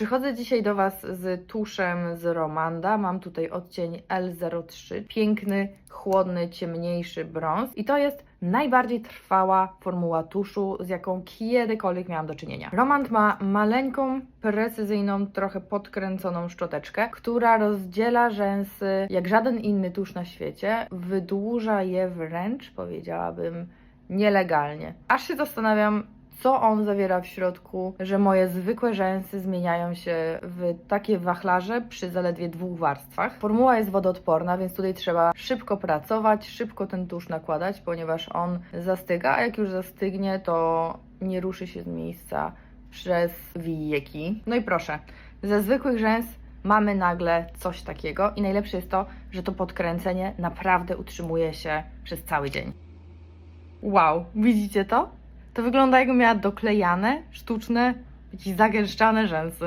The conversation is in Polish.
Przychodzę dzisiaj do Was z tuszem z Romanda. Mam tutaj odcień L03. Piękny, chłodny, ciemniejszy brąz. I to jest najbardziej trwała formuła tuszu, z jaką kiedykolwiek miałam do czynienia. Romand ma maleńką, precyzyjną, trochę podkręconą szczoteczkę, która rozdziela rzęsy jak żaden inny tusz na świecie. Wydłuża je wręcz, powiedziałabym, nielegalnie. Aż się zastanawiam, co on zawiera w środku, że moje zwykłe rzęsy zmieniają się w takie wachlarze przy zaledwie dwóch warstwach. Formuła jest wodoodporna, więc tutaj trzeba szybko pracować, szybko ten tusz nakładać, ponieważ on zastyga, a jak już zastygnie, to nie ruszy się z miejsca przez wieki. No i proszę, ze zwykłych rzęs mamy nagle coś takiego i najlepsze jest to, że to podkręcenie naprawdę utrzymuje się przez cały dzień. Wow, widzicie to? To wygląda jakby miała doklejane, sztuczne, jakieś zagęszczane rzęsy.